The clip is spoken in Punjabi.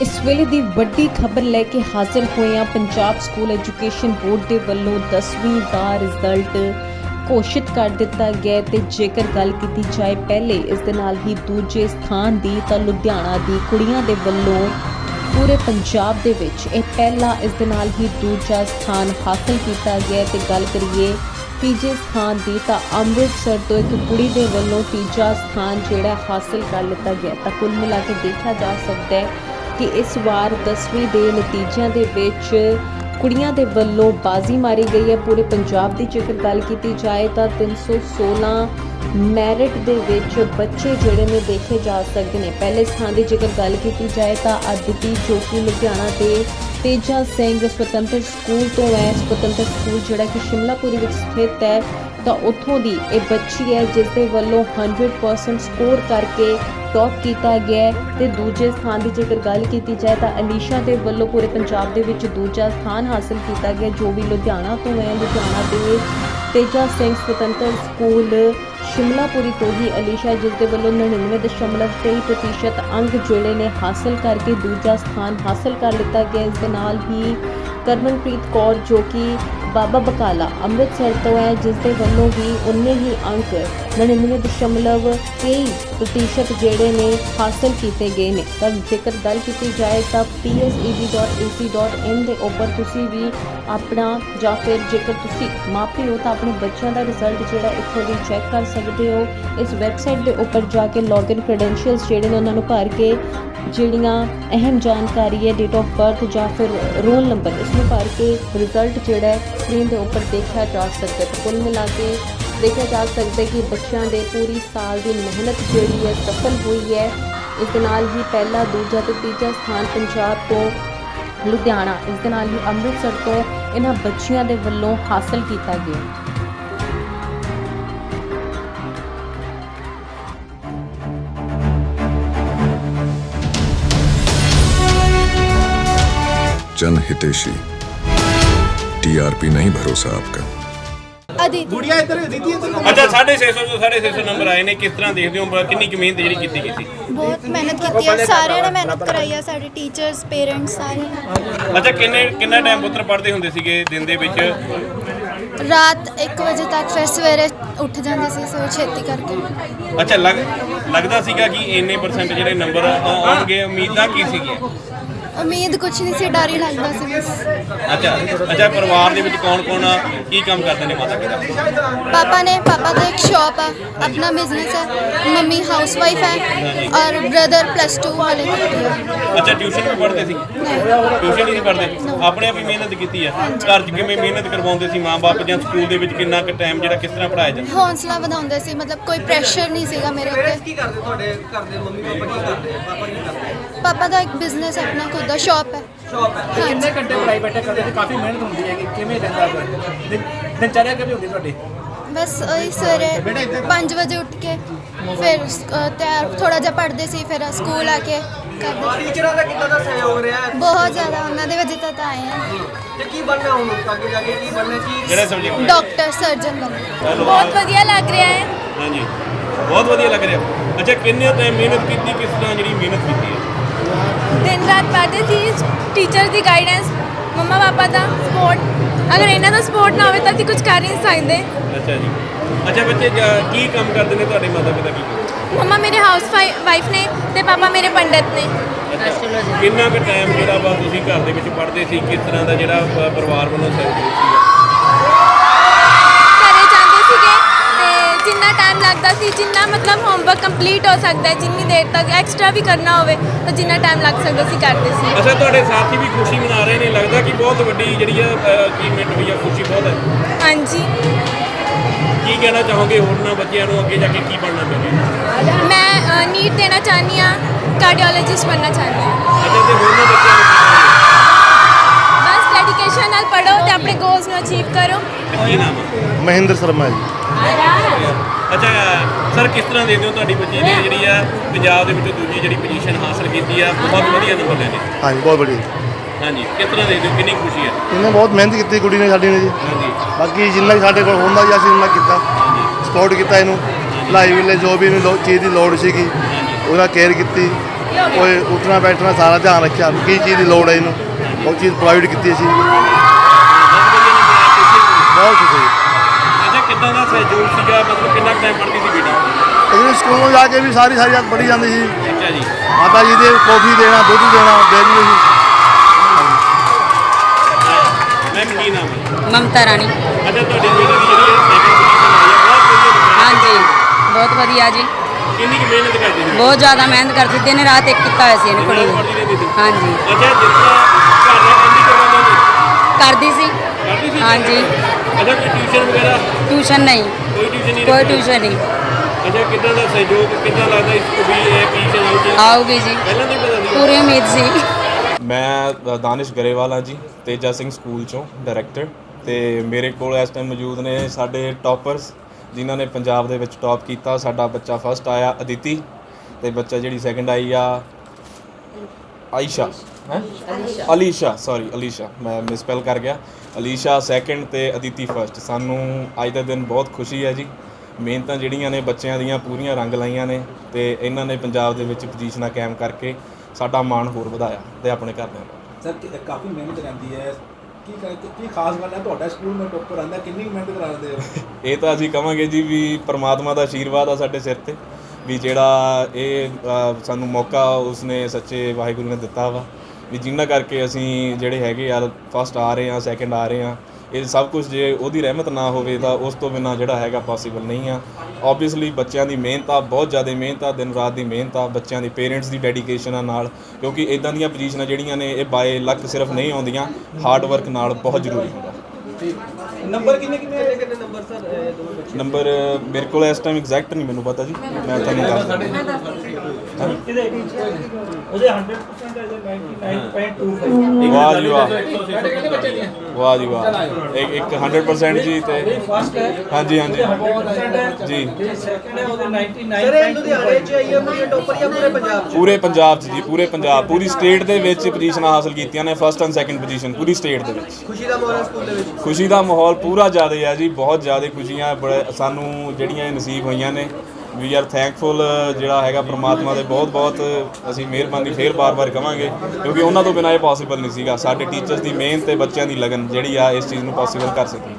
ਇਸ ਵੇਲੇ ਦੀ ਵੱਡੀ ਖਬਰ ਲੈ ਕੇ ਹਾਜ਼ਰ ਹੋਏ ਹਾਂ ਪੰਜਾਬ ਸਕੂਲ ਐਜੂਕੇਸ਼ਨ ਬੋਰਡ ਦੇ ਵੱਲੋਂ 10ਵੀਂ ਦਾ ਰਿਜ਼ਲਟ ਘੋਸ਼ਿਤ ਕਰ ਦਿੱਤਾ ਗਿਆ ਹੈ ਤੇ ਜੇਕਰ ਗੱਲ ਕੀਤੀ ਜਾਏ ਪਹਿਲੇ, ਇਸ ਦੇ ਨਾਲ ਹੀ ਦੂਜੇ ਸਥਾਨ ਦੀ ਤਾਂ ਲੁਧਿਆਣਾ ਦੀ ਕੁੜੀਆਂ ਦੇ ਵੱਲੋਂ ਪੂਰੇ ਪੰਜਾਬ ਦੇ ਵਿੱਚ ਇਹ ਪਹਿਲਾ, ਇਸ ਦੇ ਨਾਲ ਹੀ ਦੂਜਾ ਸਥਾਨ ਹਾਸਲ ਕੀਤਾ ਗਿਆ ਹੈ ਤੇ ਗੱਲ ਕਰੀਏ ਤੀਜੇ ਸਥਾਨ ਦੀ ਤਾਂ ਅੰਮ੍ਰਿਤਸਰ ਤੋਂ ਇੱਕ ਕੁੜੀ ਦੇ ਵੱਲੋਂ ਤੀਜਾ ਸਥਾਨ ਜਿਹੜਾ ਹਾਸਲ ਕਰ ਲਿੱਤਾ ਗਿਆ ਤਾਂ ਕੁੱਲ ਮਿਲਾ ਕੇ ਦੇਖਿਆ ਜਾ ਸਕਦਾ ਹੈ ਕਿ ਇਸ ਵਾਰ 10ਵੀਂ ਦੇ ਨਤੀਜਿਆਂ ਦੇ ਵਿੱਚ ਕੁੜੀਆਂ ਦੇ ਵੱਲੋਂ ਬਾਜ਼ੀ ਮਾਰੀ ਗਈ ਹੈ। ਪੂਰੇ ਪੰਜਾਬ ਦੀ ਜੇਕਰ ਗੱਲ ਕੀਤੀ ਜਾਏ ਤਾਂ 316 ਮੈਰਿਟ ਦੇ ਵਿੱਚ ਬੱਚੇ ਜਿਹੜੇ ਨੇ ਦੇਖੇ ਜਾ ਸਕਦੇ ਨੇ। ਪਹਿਲੇ ਸਥਾਨ ਦੀ ਜੇਕਰ ਗੱਲ ਕੀਤੀ ਜਾਏ ਤਾਂ ਅਦਿਤੀ ਜੋ ਕਿ ਲੁਧਿਆਣਾ ਦੇ ਤੇਜਾ ਸਿੰਘ ਸੁਤੰਤਰ ਸਕੂਲ ਤੋਂ ਹੈ। ਸੁਤੰਤਰ ਸਕੂਲ ਜਿਹੜਾ ਕਿ ਸ਼ਿਮਲਾਪੁਰੀ ਵਿੱਚ ਸਥਿਤ ਹੈ। ਤਾਂ ਉੱਥੋਂ ਦੀ ਇਹ ਬੱਚੀ ਹੈ ਜਿਸ ਦੇ ਵੱਲੋਂ 100% ਸਕੋਰ ਕਰਕੇ ਟੌਪ ਕੀਤਾ ਗਿਆ ਹੈ ਤੇ ਦੂਜੇ ਸਥਾਨ ਦੀ ਜੇਕਰ ਗੱਲ ਕੀਤੀ ਜਾਏ ਤਾਂ ਅਲੀਸ਼ਾ ਦੇ ਵੱਲੋਂ ਪੂਰੇ ਪੰਜਾਬ ਦੇ ਵਿੱਚ ਦੂਜਾ ਸਥਾਨ ਹਾਸਲ ਕੀਤਾ ਗਿਆ, ਜੋ ਵੀ ਲੁਧਿਆਣਾ ਤੋਂ ਹੈ, ਲੁਧਿਆਣਾ ਦੇ ਤੇਜਾ ਸਿੰਘ ਸੁਤੰਤਰ ਸਕੂਲ ਸ਼ਿਮਲਾਪੁਰੀ ਤੋਂ ਹੀ ਅਲੀਸ਼ਾ ਜਿਸ ਦੇ ਵੱਲੋਂ 99.23% ਅੰਕ ਜਿਹੜੇ ਨੇ ਹਾਸਲ ਕਰਕੇ ਦੂਜਾ ਸਥਾਨ ਹਾਸਲ ਕਰ ਲਿੱਤਾ ਗਿਆ। ਇਸ ਦੇ ਨਾਲ ਹੀ ਕਰਮਨਪ੍ਰੀਤ ਕੌਰ ਜੋ ਕਿ ਬਾਬਾ ਬਕਾਲਾ ਅੰਮ੍ਰਿਤਸਰ ਤੋਂ ਹੈ, ਜਿਸ ਦੇ ਵੱਲੋਂ ਵੀ ਉਨੇ ਹੀ ਅੰਕ 99.23% ਜਿਹੜੇ ਨੇ ਹਾਸਲ ਕੀਤੇ ਗਏ ਨੇ। ਤਾਂ ਜੇਕਰ ਗੱਲ ਕੀਤੀ ਜਾਏ ਤਾਂ pseb.ac.in ਦੇ ਉੱਪਰ ਤੁਸੀਂ ਵੀ ਆਪਣਾ ਜਾਂ ਫਿਰ ਜੇਕਰ ਤੁਸੀਂ ਮਾਪੇ ਹੋ ਤਾਂ ਆਪਣੇ ਬੱਚਿਆਂ ਦਾ ਰਿਜ਼ਲਟ ਜਿਹੜਾ ਇੱਥੋਂ ਦੀ ਚੈੱਕ ਕਰ ਸਕਦੇ ਹੋ। ਇਸ ਵੈਬਸਾਈਟ ਦੇ ਉੱਪਰ ਜਾ ਕੇ ਲੌਗਇਨ ਕ੍ਰੈਡੈਂਸ਼ੀਅਲਸ ਜਿਹੜੇ ਨੇ ਉਹਨਾਂ ਨੂੰ ਭਰ ਕੇ ਜਿਹੜੀਆਂ ਅਹਿਮ ਜਾਣਕਾਰੀ ਹੈ ਡੇਟ ਆਫ ਬਰਥ ਜਾਂ ਫਿਰ ਰੋਲ ਨੰਬਰ ਇਸ ਨੂੰ ਭਰ ਕੇ ਰਿਜ਼ਲਟ ਜਿਹੜਾ ਹੈ ਸਕਰੀਨ ਦੇ ਉੱਪਰ ਦੇਖਿਆ ਜਾ ਸਕਦਾ ਹੈ। ਕੁੱਲ ਮਿਲਾ ਕੇ ਦੇਖਿਆ ਜਾ ਸਕਦਾ ਹੈ ਕਿ ਬੱਚਿਆਂ ਦੇ ਪੂਰੀ ਸਾਲ ਦੀ ਮਿਹਨਤ ਜਿਹੜੀ ਹੈ, ਸਫਲ ਹੋਈ ਹੈ। ਇਸ ਦੇ ਨਾਲ ਹੀ ਪਹਿਲਾ ਦੂਜਾ ਤੇ ਤੀਜਾ ਸਥਾਨ ਪੰਜਾਬ ਤੋਂ ਲੁਧਿਆਣਾ ਇਸ ਦੇ ਨਾਲ ਹੀ ਅੰਮ੍ਰਿਤਸਰ ਤੋਂ ਇਹਨਾਂ ਬੱਚਿਆਂ ਦੇ ਵੱਲੋਂ ਹਾਸਲ ਕੀਤਾ ਗਿਆ जन हितेशी टीआरपी नहीं भरोसा आपका ਅਦਿਤੀ ਗੁੜੀਆ ਇੱਧਰ ਦੀਦੀ ਇੱਧਰ ਘੁੰਮੋ। ਅੱਛਾ 650 ਤੋਂ 650 ਨੰਬਰ ਆਏ ਨੇ ਕਿਸ ਤਰ੍ਹਾਂ ਦੇਖਦੇ ਹੋ ਕਿੰਨੀ ਕੁ ਮਿਹਨਤ ਜਿਹੜੀ ਕੀਤੀ ਗਈ ਸੀ? ਬਹੁਤ ਮਿਹਨਤ ਕੀਤੀ ਹੈ ਸਾਰਿਆਂ ਨੇ ਮਿਹਨਤ ਕਰਾਈ ਹੈ ਸਾਡੇ ਟੀਚਰਸ ਪੇਰੈਂਟਸ ਸਾਰੇ। ਅੱਛਾ ਕਿੰਨੇ ਕਿੰਨਾ ਟਾਈਮ ਪੁੱਤਰ ਪੜ੍ਹਦੇ ਹੁੰਦੇ ਸੀਗੇ ਦਿਨ ਦੇ ਵਿੱਚ? ਰਾਤ 1 ਵਜੇ ਤੱਕ ਫਿਰ ਸਵੇਰੇ ਉੱਠ ਜਾਂਦੇ ਸੀ ਸਵੇਰੇ ਛੇਤੀ ਕਰਕੇ। ਅੱਛਾ ਲੱਗ ਲੱਗਦਾ ਸੀਗਾ ਕਿ ਇੰਨੇ ਪਰਸੈਂਟ ਜਿਹੜੇ ਨੰਬਰ ਆਉਣਗੇ ਉਮੀਦਾਂ ਕੀ ਸੀਗੀਆਂ? ਉਮੀਦ ਕੁਝ ਨਹੀਂ ਸੀ ਡਰ ਹੀ ਲੱਗਦਾ ਸੀ ਬਸ। ਅੱਛਾ ਅੱਛਾ ਪਰਿਵਾਰ ਦੇ ਵਿੱਚ ਕੌਣ ਕੌਣ ਕੀ ਕੰਮ ਕਰਦੇ ਨੇ ਮਾਤਾ ਪਿਤਾ? ਪਾਪਾ ਨੇ ਪਾਪਾ ਦਾ ਇੱਕ ਸ਼ਾਪ ਆ ਆਪਣਾ ਬਿਜ਼ਨਸ ਹੈ ਮੰਮੀ ਹਾਊਸ ਵਾਈਫ ਹੈ ਔਰ ਬ੍ਰਦਰ ਪਲੱਸ 2 ਵਾਲੇ ਕਰਦੀ ਹੈ ਅੱਛਾ ਟਿਊਸ਼ਨ ਵੀ ਪੜ੍ਹਦੇ ਸੀ? ਨਹੀਂ। ਟਿਊਸ਼ਨ ਨਹੀਂ ਸੀ ਪੜ੍ਹਦੇ? ਆਪਣੇ ਆਪ ਹੀ ਮਿਹਨਤ ਕੀਤੀ ਆ? ਘਰ 'ਚ ਕਿਵੇਂ ਮਿਹਨਤ ਕਰਵਾਉਂਦੇ ਸੀ ਮਾਂ-ਬਾਪ ਜਾਂ ਸਕੂਲ ਦੇ ਵਿੱਚ ਕਿੰਨਾ ਕੁ ਟਾਈਮ ਜਿਹੜਾ ਕਿਸ ਤਰ੍ਹਾਂ ਪੜਾਇਆ ਜਾਂਦਾ? ਹੌਂਸਲਾ ਵਧਾਉਂਦੇ ਸੀ ਮਤਲਬ ਕੋਈ ਪ੍ਰੈਸ਼ਰ ਨਹੀਂ ਸੀਗਾ ਮੇਰੇ ਉੱਤੇ। ਕੀ ਕਰਦੇ ਤੁਹਾਡੇ ਘਰ ਦੇ ਮੰਮੀ ਪਾਪਾ ਕੀ ਕਰਦੇ? ਪਾਪਾ ਕੀ ਕਰਦੇ? ਪਾਪਾ ਦਾ ਇੱਕ ਬਿਜ਼ਨਸ ਆਪਣਾ ਖੁਦ ਦਾ ਸ਼ਾਪ ਹੈ। ਸ਼ੌਪ ਹੈ। ਹਾਂਜੀ ਕਿੰਨੇ ਘੰਟੇ ਪੜਾਈ ਬੈਠੇ ਕਰਦੇ ਤੇ ਕਾਫੀ ਮਿਹਨਤ ਹੁੰਦੀ ਹੈ ਕਿ ਕਿਵੇਂ ਰਹਿੰਦਾ ਫਿਰ? ਦਿਨ- ਦਿਨਚਰਿਆ ਕਿਵੇਂ ਹੁੰਦੀ ਤੁਹਾਡੀ? ਬਸ ਉਹੀ ਸਵੇਰੇ 5 ਵਜੇ ਉੱਠ ਕੇ ਫਿਰ ਅ, ਤਿਆਰ ਥੋੜਾ ਜਿਹਾ ਪੜ੍ਹਦੇ ਸੀ ਫਿਰ ਸਕੂਲ ਆ ਕੇ ਕਰਦੇ ਟੀਚਰਾਂ ਦਾ ਕਿੰਨਾ ਦਾ ਸਹਿਯੋਗ ਰਿਹਾ? ਹੈ ਬਹੁਤ ਜ਼ਿਆਦਾ ਉਹਨਾਂ ਦੇ ਵਜ੍ਹਾ ਤੋਂ ਤਾਂ ਆਏ ਆ। ਤੇ ਕੀ ਬਣਨਾ ਹੁਣ ਅੱਗੇ ਜਾ ਕੇ? ਕੀ ਬਣਨਾ? ਕੀ ਜਿਹੜਾ ਸਬਜੈਕਟ ਡਾਕਟਰ ਸਰਜਨ ਬਣੇ ਬਹੁਤ ਵਧੀਆ ਲੱਗ ਰਿਹਾ ਹੈ। ਹਾਂਜੀ। ਬਹੁਤ ਵਧੀਆ ਲੱਗ ਰਿਹਾ। ਅੱਛਾ ਕਿੰਨੇ ਟਾਈਮ ਮਿਹਨਤ ਕੀਤੀ ਕਿਸ ਤਰ੍ਹਾਂ ਜਿਹੜੀ ਮਿਹਨਤ ਕੀਤੀ ਹੈ? ਦਿਨ ਰਾਤ ਪੜ੍ਹਦੇ ਸੀ ਟੀਚਰ ਦੀ ਗਾਈਡੈਂਸ ਮੰਮਾ ਪਾਪਾ ਦਾ ਸਪੋਰਟ ਅਗਰ ਇਹਨਾਂ ਦਾ ਸਪੋਰਟ ਨਾ ਹੋਵੇ ਤਾਂ ਅਸੀਂ ਕੁਝ ਕਰ ਨਹੀਂ ਸਕਦੇ। ਅੱਛਾ ਜੀ। ਅੱਛਾ ਬੱਚੇ ਜ- ਕੀ ਕੰਮ ਕਰਦੇ ਨੇ ਤੁਹਾਡੇ ਮਾਤਾ ਪਿਤਾ ਕੀ ਕਰਦੇ? ਮੰਮਾ ਮੇਰੇ ਹਾਊਸ ਵਾਈਫ ਨੇ ਤੇ ਪਾਪਾ ਮੇਰੇ ਪੰਡਤ ਨੇ। ਅੱਛਾ ਕਿੰਨਾ ਕੁ ਟਾਈਮ ਜਿਹੜਾ ਵਾ ਤੁਸੀਂ ਘਰ ਦੇ ਵਿੱਚ ਪੜ੍ਹਦੇ ਸੀ? ਕਿਸ ਤਰ੍ਹਾਂ ਦਾ ਜਿਹੜਾ ਪ- ਪਰਿਵਾਰ ਵੱਲੋਂ ਸਹਿਯੋਗ ਸੀਗਾ ਘਰੇ ਜਾਂਦੇ ਸੀਗੇ ਤੇ ਜਿੰਨਾ ਟਾਈਮ ਲੱਗਦਾ ਸੀ ਜਿੰਨਾ ਮਤਲਬ ਹੋਮਵਰਕ ਕੰਪਲੀਟ ਹੋ ਸਕਦਾ ਹੈ ਜਿੰਨੀ ਦੇਰ ਤੱਕ ਐਕਸਟਰਾ ਵੀ ਕਰਨਾ ਹੋਵੇ ਤਾਂ ਜਿੰਨਾ ਟਾਈਮ ਲੱਗ ਸਕਦਾ ਸੀ ਕਰਦੇ ਸੀ। ਅੱਛਾ ਤੁਹਾਡੇ ਸਾਥੀ ਵੀ ਖੁਸ਼ੀ ਮਨਾ ਰਹੇ ਨੇ ਲੱਗਦਾ ਕਿ ਬਹੁਤ ਵੱਡੀ ਜਿਹੜੀ ਆ ਅਚੀਵਮੈਂਟ ਹੋਈ ਆ ਖੁਸ਼ੀ ਬਹੁਤ ਹੈ। ਹਾਂਜੀ। ਕੀ ਕਹਿਣਾ ਚਾਹੋਗੇ ਹੋਰਨਾਂ ਬੱਚਿਆਂ ਨੂੰ ਅੱਗੇ ਜਾ ਕੇ ਕੀ ਬਣਨਾ ਚਾਹੁੰਦੇ ਮੈਂ ਨੀਟ ਦੇਣਾ ਚਾਹਨੀ ਆ ਕਾਰਡੀਓਲੋਜਿਸਟ ਬਣਨਾ ਚਾਹਨੀ ਆ ਅੱਛਾ ਤੇ ਹੋਰਨਾਂ ਬੱਚਿਆਂ ਨੂੰ ਬਸ ਡੈਡੀਕੇਸ਼ਨ ਨਾਲ ਪੜੋ ਤੇ ਆਪਣੇ ਗੋਲਸ ਨੂੰ ਅਚੀਵ ਕਰੋ। ਕੀ ਨਾਮ ਆ? ਮਹਿੰਦਰ ਸ਼ਰਮਾ ਜੀ। ਅੱਛਾ ਸਰ ਕਿਸ ਤਰ੍ਹਾਂ ਦੇਖਦੇ ਹੋ ਤੁਹਾਡੀ ਬੱਚੀ ਨੇ ਜਿਹੜੀ ਆ ਪੰਜਾਬ ਦੇ ਵਿੱਚੋਂ ਦੂਜੀ ਜਿਹੜੀ ਪੋਜੀਸ਼ਨ ਹਾਸਲ ਕੀਤੀ ਆ ਬਹੁਤ ਵਧੀਆ ਨੰਬਰ ਲੈਣੇ ਹਾਂਜੀ ਬਹੁਤ ਵਧੀਆ। ਹਾਂਜੀ ਕਿਸ ਤਰ੍ਹਾਂ ਦੇਖਦੇ ਹੋ? ਕਿੰਨੀ ਖੁਸ਼ੀ ਹੈ? ਇਹਨੇ ਬਹੁਤ ਮਿਹਨਤ ਕੀਤੀ ਕੁੜੀ ਨੇ ਸਾਡੀ ਨੇ ਜੀ। ਹਾਂਜੀ। ਬਾਕੀ ਜਿੰਨਾ ਵੀ ਸਾਡੇ ਕੋਲ ਹੁੰਦਾ ਜੀ ਅਸੀਂ ਉਹਨਾਂ ਕੀਤਾ। ਸਪੋਰਟ ਕੀਤਾ ਇਹਨੂੰ। ਪੜ੍ਹਾਈ ਵੇਲੇ ਜੋ ਵੀ ਇਹਨੂੰ ਲੋ- ਚੀਜ਼ ਦੀ ਲੋੜ ਸੀਗੀ ਉਹਦਾ ਕੇਅਰ ਕੀਤੀ। ਕੋਈ ਉੱਠਣਾ ਬੈਠਣਾ ਸਾਰਾ ਧਿਆਨ ਰੱਖਿਆ। ਵੀ ਕੀ ਚੀਜ਼ ਦੀ ਲੋੜ ਹੈ ਇਹਨੂੰ? ਉਹ ਚੀਜ਼ ਪ੍ਰੋਵਾਈਡ ਕੀਤੀ ਅਸੀਂ। ਬਹੁਤ ਖੁਸ਼ੀ ਹੋਈ। ਅੱਛਾ ਕਿੱਦਾਂ ਦਾ ਸਹਿਯੋਗ ਸੀਗਾ? ਮਤਲਬ ਕਿੰਨਾ ਟਾਈਮ ਪੜ੍ਹਦੀ ਸੀ ਬੇਟੀ? ਇਹਨੂੰ ਸਕੂਲੋਂ ਜਾ ਕੇ ਵੀ ਸਾਰੀ ਸਾਰੀ ਰਾਤ ਪੜ੍ਹੀ ਜਾਂਦੀ ਸੀ। ਜੀ ਮਾਤਾ ਜੀ ਦੇ ਕੌਫੀ ਦੇਣਾ ਦੁੱਧ ਦੇਣਾ ਦੇਣੀ ਸੀ। ਮੈਮ ਕੀ ਨਾਮ ਹੈ? ਮਮਤਾ ਰਾਣੀ। ਅੱਛਾ ਤੁਹਾਡੀ ਬੇਟੀ ਦੀ ਜਿਹੜੀ ਸੈਕਿੰਡ ਪੋਜੀਸ਼ਨ ਆਈ ਹੈ ਬਹੁਤ ਵਧੀਆ। ਹਾਂਜੀ ਬਹੁਤ ਵਧੀਆ ਜੀ। ਕਿੰਨੀ ਕੁ ਮਿਹਨਤ ਕਰਦੀ ਸੀ? ਬਹੁਤ ਜ਼ਿਆਦਾ ਮਿਹਨਤ ਕਰਦੀ ਦਿਨ ਰਾਤ ਇੱਕ ਕੀਤਾ ਹੋਇਆ ਸੀ ਇਹਨੇ ਕੁੜੀ ਨੇ। ਪੜ੍ਹਦੀ ਰਹਿੰਦੀ ਸੀ? ਹਾਂਜੀ। ਅੱਛਾ ਤਰ੍ਹਾਂ ਘਰ ਦਾ ਕੰਮ ਵੀ ਕਰਵਾਉਂਦੇ ਕਰਦੀ ਸੀ। ਕਰਦੀ ਸੀ? ਹਾਂਜੀ। ਅੱਛਾ ਕੋਈ ਟਿਊਸ਼ਨ ਵਗੈਰਾ? ਟਿਊਸ਼ਨ ਨਹੀਂ। ਕੋਈ ਟਿਊਸ਼ਨ ਨਹੀਂ ਕੋਈ? ਟਿਊਸ਼ਨ ਨਹੀਂ। ਅੱਛਾ ਕਿੱਦਾਂ ਦਾ ਸਹਿਯੋਗ ਕਿੱਦਾਂ ਲੱਗਦਾ ਇਸ ਵੀ ਇਹ ਪੋਜੀਸ਼ਨ ਆਉਗੀ ਆਊਗੀ ਜੀ। ਪਹਿਲਾਂ ਤੋਂ ਹੀ ਪਤਾ ਸੀ ਪੂਰੀ ਉਮੀਦ ਸੀ। ਮੈਂ ਦਾਨਿਸ਼ ਗਰੇਵਾਲ ਹਾਂ ਜੀ ਤੇਜਾ ਸਿੰਘ ਸਕੂਲ ਚੋਂ ਡਾਇਰੈਕਟਰ ਤੇ ਮੇਰੇ ਕੋਲ ਇਸ ਟਾਈਮ ਮੌਜੂਦ ਨੇ ਸਾਡੇ ਟਾਪਰਸ ਜਿਨ੍ਹਾਂ ਨੇ ਪੰਜਾਬ ਦੇ ਵਿੱਚ ਟਾਪ ਕੀਤਾ। ਸਾਡਾ ਬੱਚਾ ਫਸਟ ਆਇਆ ਅਦਿਤੀ। ਤੇ ਬੱਚਾ ਜਿਹੜੀ ਸੈਕੰਡ ਆਈ ਆ ਆਇਸ਼ਾ। ਹੈ? ਅਲੀਸ਼ਾ ਸੌਰੀ ਅਲੀਸ਼ਾ। ਮੈਂ ਮਿਸਪੈਲ ਕਰ ਗਿਆ। ਅਲੀਸ਼ਾ ਸੈਕੰਡ ਤੇ ਅਦਿਤੀ ਫਸਟ ਸਾਨੂੰ ਅੱਜ ਦਾ ਦਿਨ ਬਹੁਤ ਖੁਸ਼ੀ ਹੈ ਜੀ। ਮਿਹਨਤਾਂ ਜਿਹੜੀਆਂ ਨੇ ਬੱਚਿਆਂ ਦੀਆਂ ਪੂਰੀਆਂ ਰੰਗ ਲਾਈਆਂ ਨੇ ਤੇ ਇਹਨਾਂ ਨੇ ਪੰਜਾਬ ਦੇ ਵਿੱਚ ਪੋਜੀਸ਼ਨਾਂ ਕਾਇਮ ਕਰਕੇ ਸਾਡਾ ਮਾਣ ਹੋਰ ਵਧਾਇਆ ਤੇ ਆਪਣੇ ਘਰਦਿਆਂ ਦਾ ਸਰ ਕਿ- ਕਾਫੀ ਮਿਹਨਤ ਰਹਿੰਦੀ ਹੈ। ਕੀ ਕਰ- ਕੀ ਖਾਸ ਗੱਲ ਹੈ? ਤੁਹਾਡਾ ਸਕੂਲ ਮੈਂ ਟੋਪਰ ਆਂਦਾ ਕਿੰਨੀ ਕੁ ਮਿਹਨਤ ਕਰਾਉਂਦੇ ਹੋ? ਇਹ ਤਾਂ ਅਸੀਂ ਕਵਾਂਗੇ ਜੀ ਵੀ ਪ੍ਰਮਾਤਮਾ ਦਾ ਆਸ਼ੀਰਵਾਦ ਆ ਸਾਡੇ ਸਿਰ ਤੇ ਵੀ ਜਿਹੜਾ ਇਹ ਅ, ਸਾਨੂੰ ਮੌਕਾ ਉਸਨੇ ਸੱਚੇ ਵਾਹਿਗੁਰੂ ਨੇ ਦਿੱਤਾ ਵਾ ਵੀ ਜਿੰਨਾ ਕਰਕੇ ਅਸੀਂ ਜਿਹੜੇ ਹੈਗੇ ਯਾਰ ਫਸਟ ਆ ਰਹੇ ਆ ਸੈਕੰਡ ਆ ਰਹੇ ਆ ਇਹ ਸਭ ਕੁਝ ਜੇ ਉਹਦੀ ਰਹਿਮਤ ਨਾ ਹੋਵੇ ਤਾਂ ਉਸ ਤੋਂ ਬਿਨਾ ਜਿਹੜਾ ਹੈਗਾ ਪੋਸੀਬਲ ਨਹੀਂ ਆ। ਆਬਵੀਅਸਲੀ ਬੱਚਿਆਂ ਦੀ ਮਿਹਨਤ ਆ, ਬਹੁਤ ਜ਼ਿਆਦਾ ਮਿਹਨਤ ਆ, ਦਿਨ ਰਾਤ ਦੀ ਮਿਹਨਤ ਆ, ਬੱਚਿਆਂ ਦੀ ਪੇਰੈਂਟਸ ਦੀ ਡੈਡੀਕੇਸ਼ਨ ਆ ਨਾਲ, ਕਿਉਂਕਿ ਇਦਾਂ ਦੀਆਂ ਪੋਜੀਸ਼ਨਾਂ ਜਿਹੜੀਆਂ ਨੇ ਇਹ ਬਾਏ ਲੱਕ ਸਿਰਫ ਨਹੀਂ ਆਉਂਦੀਆਂ ਹਾਰਡ ਵਰਕ ਨਾਲ ਬਹੁਤ ਜ਼ਰੂਰੀ ਹੁੰਦਾ। ਨੰਬਰ ਕਿੰਨੇ ਕਿੰਨੇ ਕਿੰਨੇ ਨੰਬਰ ਸਰ ਇਹ ਦੋਵੇਂ ਬੱਚੇ ਨੰਬਰ ਮੇਰੇ ਕੋਲ ਇਸ ਟਾਈਮ ਐਗਜ਼ੈਕਟ ਨਹੀਂ ਮੈਨੂੰ ਪਤਾ ਜੀ। ਮੈਂ ਤੁਹਾਨੂੰ ਦੱਸ ਦਿੰਦਾ। ਵਾਹ ਜੀ ਵਾਹ। ਵਾਹ ਜੀ ਵਾਹ। ਇੱਕ ਇੱਕ 100% ਜੀ ਤੇ ਹਾਂਜੀ ਹਾਂਜੀ। ਜੀ। ਸਰ ਇਹ ਲੁਧਿਆਣੇ ਚ ਆਈ ਹੈ ਪੂਰੀ ਟੋਪਰ ਜਾਂ ਪੂਰੇ ਪੰਜਾਬ ਚ? ਪੂਰੇ ਪੰਜਾਬ 'ਚ ਜੀ ਪੂਰੇ ਪੰਜਾਬ। ਪੂਰੀ ਸਟੇਟ ਦੇ ਵਿੱਚ ਪੋਜੀਸ਼ਨਾਂ ਹਾਸਲ ਕੀਤੀਆਂ ਨੇ ਫਸਟ ਐਂਡ ਸੈਕੰਡ ਪੋਜੀਸ਼ਨ ਪੂਰੀ ਸਟੇਟ ਦੇ ਵਿੱਚ। ਖੁਸ਼ੀ ਦਾ ਮਾਹੌਲ ਸਕੂਲ ਦੇ ਵਿੱਚ? ਖੁਸ਼ੀ ਦਾ ਮਾਹੌਲ ਪੂਰਾ ਜ਼ਿਆਦਾ ਹੈ ਜੀ ਬਹੁਤ ਜ਼ਿਆਦਾ ਖੁਸ਼ੀਆਂ, ਬੜੇ ਸਾਨੂੰ ਜਿਹੜੀਆਂ ਇਹ ਨਸੀਬ ਹੋਈਆਂ ਨੇ ਵੀ ਆਰ ਥੈਂਕਫੁਲ ਜਿਹੜਾ ਹੈਗਾ ਪ੍ਰਮਾਤਮਾ ਦੇ ਬਹੁਤ ਬਹੁਤ, ਅਸੀਂ ਮਿਹਰਬਾਨੀ ਫੇਰ ਬਾਰ-ਬਾਰ ਕਵਾਂਗੇ, ਕਿਉਂਕਿ ਉਹਨਾਂ ਤੋਂ ਬਿਨਾਂ ਇਹ ਪੋਸੀਬਲ ਨਹੀਂ ਸੀਗਾ। ਸਾਡੇ ਟੀਚਰਸ ਦੀ ਮਿਹਨਤ ਤੇ ਬੱਚਿਆਂ ਦੀ ਲਗਨ ਜਿਹੜੀ ਆ, ਇਸ ਚੀਜ਼ ਨੂੰ ਪੋਸੀਬਲ ਕਰ ਸਕੀ